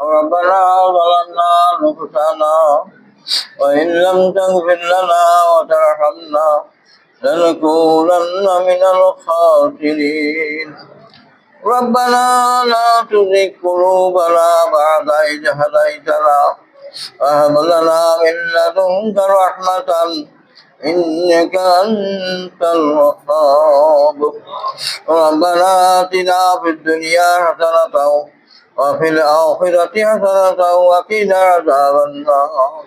ربنا ظلمنا أنفسنا وإن لم تغفر لنا وترحمنا لنكونن من الخاسرين ربنا لا تزغ قلوبنا بعد إذ هديتنا وهب لنا من لدنك رحمة إنك أنت الوهاب ربنا آتنا في الدنيا حسنة وفي الآخرة حسنة وقنا عذاب النار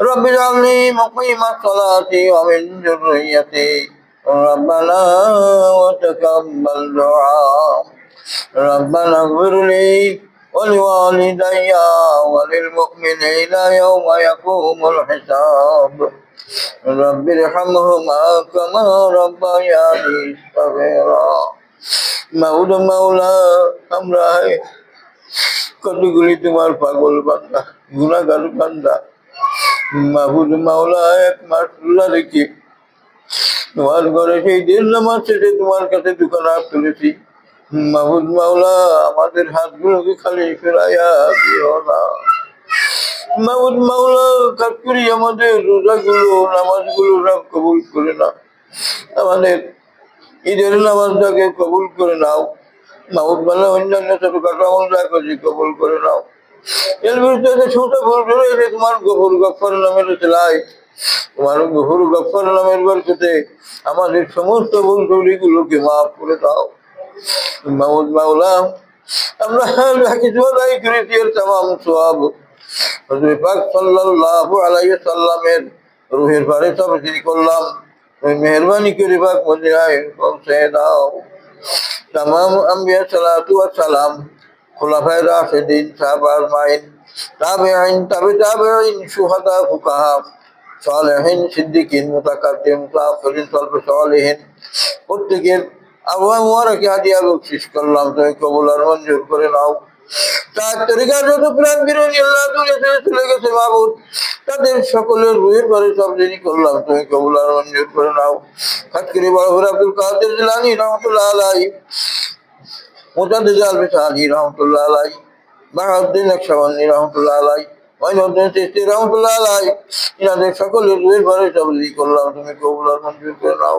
رب اجعل لي مقيم الصلاة ومن ذريتي ربنا وتقبل دعاء ربنا اغفر لي ولوالدي وللمؤمنين يوم يقوم الحساب رب ارحمهما كما ربياني صغيرا مولى مولا امرأي কতগুলি তোমার পাগল বান্দা, গুণাগার বান্দা। মাহুদ মাওলা এক মাস রোজা রেখে তোমার ঘরে সেই দিন নামাজ শেষে তোমার কাছে দোকান হাত তুলেছি। মাহুদ মাওলা, আমাদের হাতগুলোকে খালি ফেরাইয়া দিও না। মাহুদ মাওলা, কাজ করি আমাদের রোজাগুলো, নামাজগুলো সব কবুল করে না আমাদের ঈদের নামাজটাকে কবুল করে নাও। অন্যান্য করে নাও। ছোট গফুর নামের গফুর নামের আমাদের সমস্ত ভুল ত্রুটিগুলোকে মাফ করে দাও। মাহুদ মাওলা, আমরা কিছু করেছি, এর তাম সাল্লামের রুহের জিরি করলাম। মেহরবানি করে পাক মদিনায় পৌঁছে দাও। তামাম আম্বিয়া সালাতু ওয়া সালাম খোলাফায়ে রাশিদিন সাহাবার মাইন তাবেঈন, তাবে, তাবেঈন, সুহাদা, ফুকাহা, সালেহিন, সিদ্দিকিন, মুতাকাদ্দিম মুতাআখিরিন সলফ সালেহিন প্রত্যেকের আবহাওয়া মোবারকে হাদিয়া বকশিস করলাম, তুমি কবুল আর মঞ্জুর করে নাও। প্রাণ বিরোধী আল্লাহ দূরে ছেড়ে চলে গেছে মাহবুদ তাদের সকলের রুহের বাড়ি সব জিনিস করলাম তুমি কবুল আর মঞ্জুর করে নাও খাস করে বড় হরে আব্দুল কাদের জিলানি রহমতুল্লাহ আলাই মুজাদ্দিদ আল বিসানি রহমতুল্লাহ আলাই বাহাউদ্দিন নকশবন্দি রহমতুল্লাহ আলাই মঈনুদ্দিন চিশতি রহমতুল্লাহ আলাই ইনাদের সকলের রুহের বাড়ি সব জিনিস করলাম তুমি কবুল আর মঞ্জুর করে নাও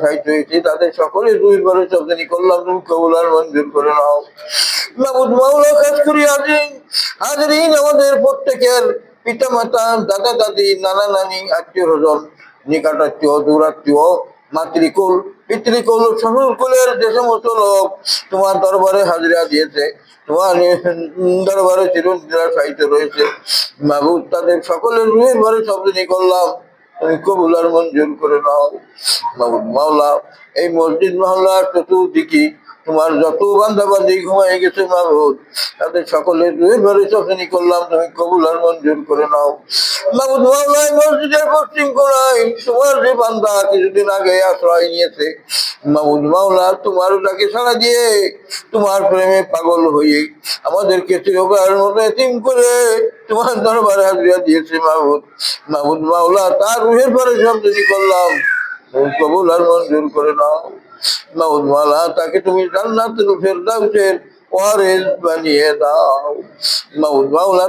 সাহিত্য হয়েছে, তাদের করলাম তুমি মঞ্জুর করে নাও। দূরাত্মীয়, মাতৃকুল, পিতৃকুল, শ্বশুরকুলের যে সমস্ত লোক তোমার দরবারে হাজিরা দিয়েছে, তোমার দরবারে চিরনিদ্রা সাহিত্য রয়েছে। মাহবুব তাদের সকলের রুহের বাড়ি সব দিনই করলাম তুমি কবুল আর মঞ্জুর করে নাও। মাওলা, এই মসজিদ মহল্লার চতুর্দিকে তোমার যত বান্ধাবান্দি ঘুমাই গেছে মাহবুদ তাদের সকলের বাড়ি করলাম, তুমি কবুল আর মঞ্জুর করে নাও। মাহবুদ মাওলা মসজিদের পশ্চিম কোনায় তোমার যে বান্ধা কিছুদিন আগে আশ্রয় নিয়েছে তোমার তাকে সারা দিয়ে তোমার প্রেমে পাগল হয়ে আমাদেরকে চিরকার তোমার দরবারে হাজিরা দিয়েছে মাহবুদ মাওলা, তার রুহের পরে করলাম কবুল আর মঞ্জুর করে নাও। মাউদ মাওলা, তাকে তুমি জান্নাতুল ফেরদাউসের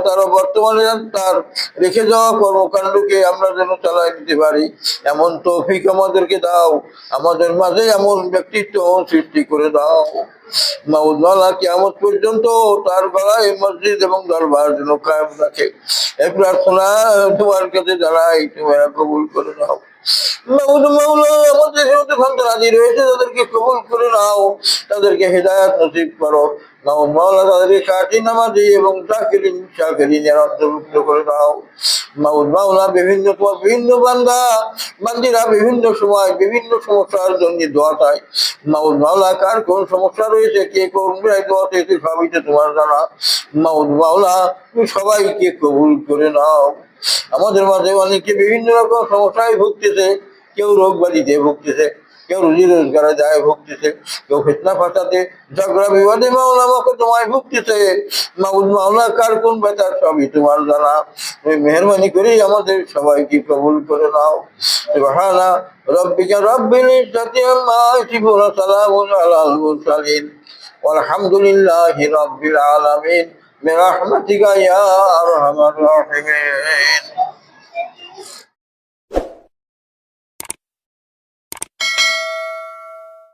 তার বর্তমানে তার রেখে যাওয়া কর্মকাণ্ডকে আমরা যেন চালাই দিতে পারি। এমন তৌফিক আমাদেরকে দাও। আমাদের মাঝে এমন ব্যক্তিত্ব সৃষ্টি করে দাও। মাউদ মাওলা কিয়ামত পর্যন্ত তার গলায় মসজিদ এবং দরবার যেন কায়েম রাখে। এই প্রার্থনা তোমার কাছে জানাই তোমরা কবুল করে দাও তাদেরকে কবুল করে নাও, তাদেরকে করো। মাওলা, তাদেরকে এবং অন্তর্ভুক্ত করে মাওলা, বিভিন্ন তোমার বিভিন্ন বিভিন্ন সময় বিভিন্ন সমস্যার জন্য দোয়া মাউদ মাওলা, কার কোন সমস্যা রয়েছে, কে কোন সবই তো তোমার জানা। মাউদ মাওলা, তুমি সবাইকে কবুল করে নাও। আমাদের মাঝে অনেকে বিভিন্ন রকম সমস্যায় ভুগতেছে কেউ রোগ বাড়িতে ভুগতেছে কেউ রুজি রোজগারে যায় ভুগতেছে কেউ ফেতনা ফাটাতে ঝগড়া বিবাদে মাওলা আমাকে তোমায় ভুগতেছে মাউল মাওলা কার কোন বেতার সবই তোমার জানা তুমি মেহরবানি করে আমাদের সবাইকে কবুল করে নাও সুবহানা রব্বিকা রব্বিল ইজ্জাতি আম্মা ইয়াসিফুন সালামুন আলাল মুরসালিন والحمد لله رب العالمين برحمتك يا أرحم الراحمين